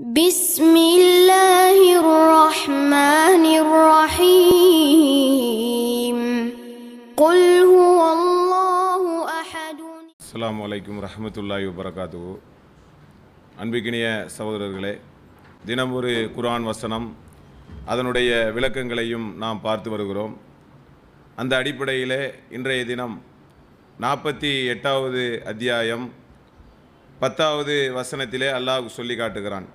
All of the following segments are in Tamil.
بسم الله الرحمن الرحيم قل هو الله أحد அஸ்ஸலாமு அலைக்கும் ரஹமத்துல்லாஹி வபரகாத்து அன்பிக்கினிய சகோதரர்களே தினம் ஒரு குர்ஆன் வசனம் அதனுடைய விளக்கங்களையும் நாம் பார்த்து வருகிறோம் அந்த அடிப்படையிலே இன்றைய தினம் நாற்பத்தி எட்டாவது அத்தியாயம் பத்தாவது வசனத்திலே அல்லாஹ் சொல்லி காட்டுகிறான்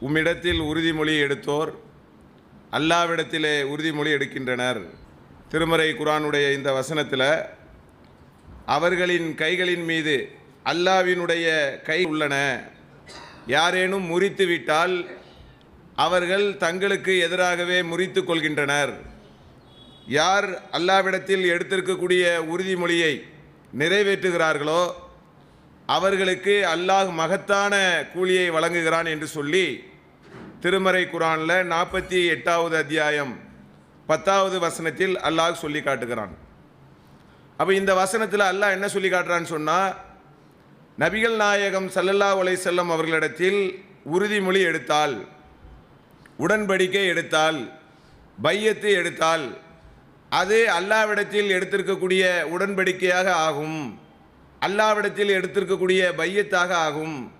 உம்மிடத்தில் உறுதிமொழி எடுத்தோர் அல்லாவிடத்திலே உறுதிமொழி எடுக்கின்றனர். திருமறை குரானுடைய இந்த வசனத்தில் அவர்களின் கைகளின் மீது அல்லாவினுடைய கை உள்ளன. யாரேனும் முறித்து விட்டால் அவர்கள் தங்களுக்கு எதிராகவே முறித்து கொள்கின்றனர். யார் அல்லாவிடத்தில் எடுத்திருக்கக்கூடிய உறுதிமொழியை நிறைவேற்றுகிறார்களோ அவர்களுக்கு அல்லாஹ் மகத்தான கூலியை வழங்குகிறான் என்று சொல்லி திருமறை குரானில் நாற்பத்தி எட்டாவது அத்தியாயம் பத்தாவது வசனத்தில் அல்லாஹ் சொல்லி காட்டுகிறான். அப்போ இந்த வசனத்தில் அல்லாஹ் என்ன சொல்லி காட்டுறான்னு சொன்னால் நபிகள் நாயகம் சல்லல்லா உலை செல்லம் அவர்களிடத்தில் உறுதிமொழி எடுத்தால் உடன்படிக்கை எடுத்தால் பையத்து எடுத்தால் அது அல்லாவிடத்தில் எடுத்திருக்கக்கூடிய உடன்படிக்கையாக ஆகும். அல்லாவிடத்தில் எடுத்திருக்கக்கூடிய பையத்தாக ஆகும்.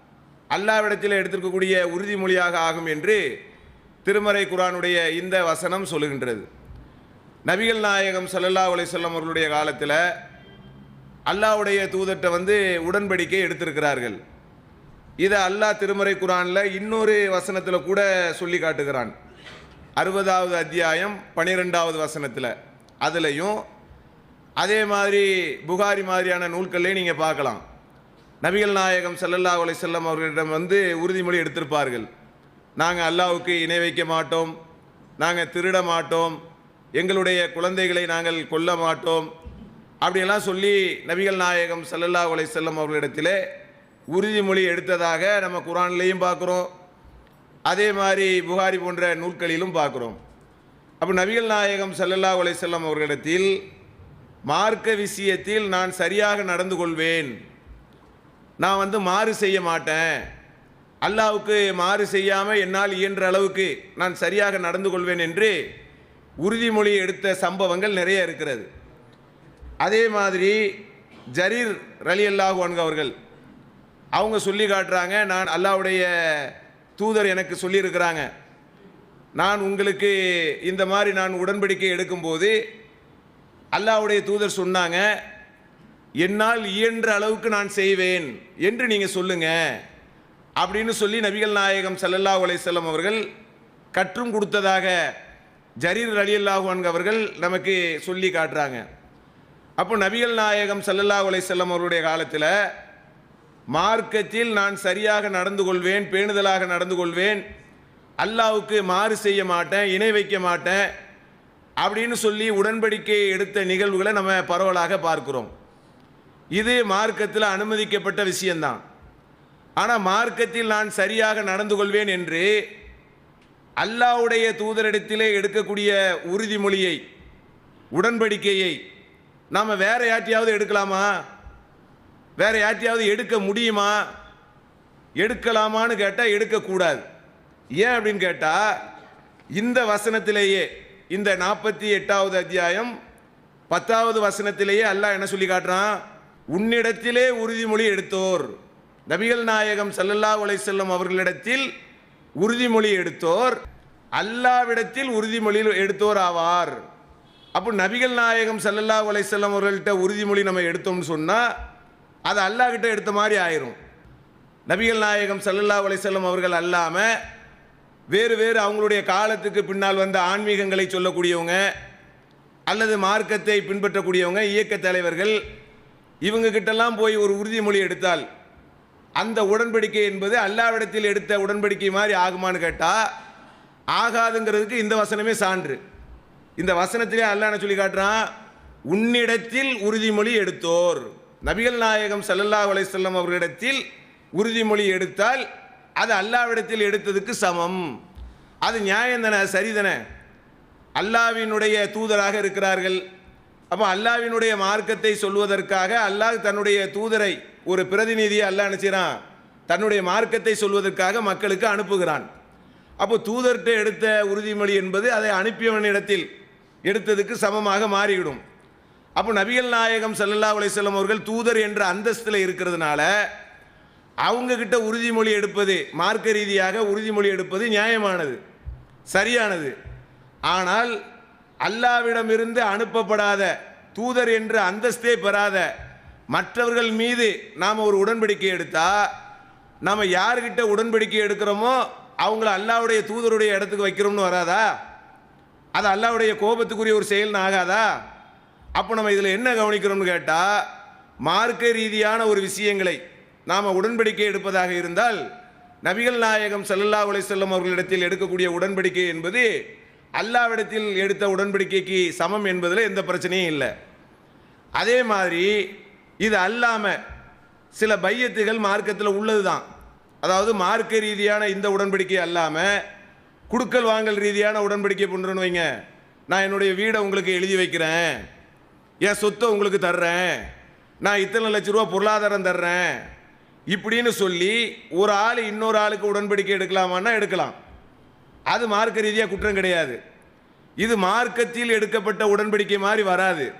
அல்லாவிடத்தில் எடுத்திருக்கக்கூடிய உறுதிமொழியாக ஆகும் என்று திருமறை குரானுடைய இந்த வசனம் சொல்லுகின்றது. நபிகள் நாயகம் சல்லல்லா அலிசல்லம் அவர்களுடைய காலத்தில் அல்லாஹ்வுடைய தூதர்கிட்ட வந்து உடன்படிக்கை எடுத்திருக்கிறார்கள். இதை அல்லாஹ் திருமறை குரானில் இன்னொரு வசனத்தில் கூட சொல்லி காட்டுகிறான். அறுபதாவது அத்தியாயம் பனிரெண்டாவது வசனத்தில். அதுலேயும் அதே மாதிரி புகாரி மாதிரியான நூல்கள்லையும் நீங்கள் பார்க்கலாம். நபிகள் நாயகம் சல்லல்லா அலை செல்லம் அவர்களிடம் வந்து உறுதிமொழி எடுத்திருப்பார்கள். நாங்கள் அல்லாவுக்கு இணை வைக்க மாட்டோம். நாங்கள் திருட மாட்டோம். எங்களுடைய குழந்தைகளை நாங்கள் கொல்ல மாட்டோம். அப்படியெல்லாம் சொல்லி நபிகள் நாயகம் சல்லல்லா அலை செல்லம் அவர்களிடத்திலே உறுதிமொழி எடுத்ததாக நம்ம குரான்லேயும் பார்க்குறோம். அதே மாதிரி புகாரி போன்ற நூல்களிலும் பார்க்குறோம். அப்போ நபிகள் நாயகம் சல்லல்லா அலை செல்லம் அவர்களிடத்தில் மார்க்க விஷயத்தில் நான் சரியாக நடந்து கொள்வேன். நான் வந்து மாறு செய்ய மாட்டேன். அல்லாவுக்கு மாறு செய்யாமல் என்னால் இயன்ற அளவுக்கு நான் சரியாக நடந்து கொள்வேன் என்று உறுதிமொழி எடுத்த சம்பவங்கள் நிறைய இருக்கிறது. அதே மாதிரி ஜரீர் ரலி அல்லாஹு அவர்கள் அவங்க சொல்லி காட்டுறாங்க நான் அல்லாவுடைய தூதர் எனக்கு சொல்லியிருக்கிறாங்க. நான் உங்களுக்கு இந்த மாதிரி நான் உடன்படிக்கை எடுக்கும்போது அல்லாவுடைய தூதர் சொன்னாங்க என்னால் இயன்ற அளவுக்கு நான் செய்வேன் என்று நீங்கள் சொல்லுங்க அப்படின்னு சொல்லி நபிகள் நாயகம் சல்லல்லா அலைஹி அவர்கள் கற்றும் கொடுத்ததாக ஜரீர் அலி அன்ஹு அவர்கள் நமக்கு சொல்லி காட்டுறாங்க. அப்போ நபிகள் நாயகம் ஸல்லல்லாஹு அலைஹி அவருடைய காலத்தில் மார்க்கத்தில் நான் சரியாக நடந்து கொள்வேன் பேணுதலாக நடந்து கொள்வேன் அல்லாவுக்கு மாறு செய்ய மாட்டேன் இணை வைக்க மாட்டேன் அப்படின்னு சொல்லி உடன்படிக்கை எடுத்த நிகழ்வுகளை நம்ம பரவலாக பார்க்கிறோம். இது மார்க்கத்தில் அனுமதிக்கப்பட்ட விஷயம்தான். ஆனால் மார்க்கத்தில் நான் சரியாக நடந்து கொள்வேன் என்று அல்லாவுடைய தூதரிடத்திலே எடுக்கக்கூடிய உறுதிமொழியை உடன்படிக்கையை நாம் வேற யாற்றையாவது எடுக்கலாமா? வேற யாற்றையாவது எடுக்க முடியுமா? எடுக்கலாமான்னு கேட்டால் எடுக்கக்கூடாது. ஏன் அப்படின்னு கேட்டால் இந்த வசனத்திலேயே இந்த நாற்பத்தி எட்டாவது அத்தியாயம் பத்தாவது வசனத்திலேயே அல்லாஹ் என்ன சொல்லி காட்டுறான்? உன்னிடத்திலே உறுதிமொழி எடுத்தோர். நபிகள் நாயகம் சல்லல்லா உலை செல்லும் அவர்களிடத்தில் உறுதிமொழி எடுத்தோர். அல்லாவிடத்தில் உறுதிமொழி எடுத்தோர் ஆவார். அப்போ நபிகள் நாயகம் சல்லல்லா உலை செல்லும் அவர்கள்ட்ட உறுதிமொழி நம்ம எடுத்தோம்னு சொன்னால் அது அல்லாஹ்கிட்ட எடுத்த மாதிரி ஆயிரும். நபிகள் நாயகம் சல்லல்லா உலை செல்லும் அவர்கள் அல்லாமல் வேறு வேறு அவங்களுடைய காலத்துக்கு பின்னால் வந்த ஆன்மீகங்களை சொல்லக்கூடியவங்க அல்லது மார்க்கத்தை பின்பற்றக்கூடியவங்க இயக்க தலைவர்கள் இவங்க போய் ஒரு உறுதிமொழி எடுத்தால் அந்த உடன்படிக்கை என்பது அல்லாவிடத்தில் எடுத்த உடன்படிக்கை மாதிரி ஆகுமான்னு கேட்டால் ஆகாதுங்கிறதுக்கு இந்த வசனமே சான்று. இந்த வசனத்திலே அல்லாஹ் சொல்லி காட்டுறான்? உன்னிடத்தில் உறுதிமொழி எடுத்தோர். நபிகள் நாயகம் சல்லல்லா அலைஹி வஸல்லம் அவர்களிடத்தில் உறுதிமொழி எடுத்தால் அது அல்லாவிடத்தில் எடுத்ததுக்கு சமம். அது நியாயம் தானே சரிதானே அல்லாவினுடைய தூதராக இருக்கிறார்கள். அப்போ அல்லாவினுடைய மார்க்கத்தை சொல்வதற்காக அல்லாஹ் தன்னுடைய தூதரை ஒரு பிரதிநிதியை அல்லாஹ் நினைச்சிறான் தன்னுடைய மார்க்கத்தை சொல்வதற்காக மக்களுக்கு அனுப்புகிறான். அப்போ தூதர்கிட்ட எடுத்த உறுதிமொழி என்பது அதை அனுப்பியவனிடத்தில் எடுத்ததுக்கு சமமாக மாறிவிடும். அப்போ நபிகள் நாயகம் சல்லல்லா அலைஹி அவர்கள் தூதர் என்ற அந்தஸ்தில் இருக்கிறதுனால அவங்கக்கிட்ட உறுதிமொழி எடுப்பது மார்க்க ரீதியாக உறுதிமொழி எடுப்பது நியாயமானது சரியானது. ஆனால் அல்லாவிடமிருந்து அனுப்பப்படாத தூதர் என்ற அந்தஸ்தே பெறாத மற்றவர்கள் மீது நாம் ஒரு உடன்படிக்கை எடுத்தால் நாம் யார்கிட்ட உடன்படிக்கை எடுக்கிறோமோ அவங்கள அல்லாவுடைய தூதருடைய இடத்துக்கு வைக்கிறோம்னு வராதா? அது அல்லாவுடைய கோபத்துக்குரிய ஒரு செயல்னு ஆகாதா? அப்போ நம்ம இதில் என்ன கவனிக்கிறோம்னு கேட்டால் மார்க்க ரீதியான ஒரு விஷயங்களை நாம் உடன்படிக்கை எடுப்பதாக இருந்தால் நபிகள் நாயகம் சல்லல்லா உலை செல்லும் அவர்களிடத்தில் எடுக்கக்கூடிய உடன்படிக்கை என்பது அல்லாவிடத்தில் எடுத்த உடன்படிக்கைக்கு சமம் என்பதில் எந்த பிரச்சனையும் இல்லை. அதே மாதிரி இது அல்லாமல் சில பையத்துகள் மார்க்கத்தில் உள்ளது தான் அதாவது மார்க்க ரீதியான இந்த உடன்படிக்கை அல்லாமல் குடுக்கல் வாங்கல் ரீதியான உடன்படிக்கை பண்ணுறேன்னு வைங்க. நான் என்னுடைய வீடை உங்களுக்கு எழுதி வைக்கிறேன். என் சொத்தை உங்களுக்கு தர்றேன். நான் இத்தனை லட்ச ரூபா பொருளாதாரம் தர்றேன். இப்படின்னு சொல்லி ஒரு ஆள் இன்னொரு ஆளுக்கு உடன்படிக்கை எடுக்கலாமான்னா எடுக்கலாம். அது மார்க்க ரீதியாக குற்றம் கிடையாது. இது மார்க்கத்தில் எடுக்கப்பட்ட உடன்படிக்கை மாதிரி வராது.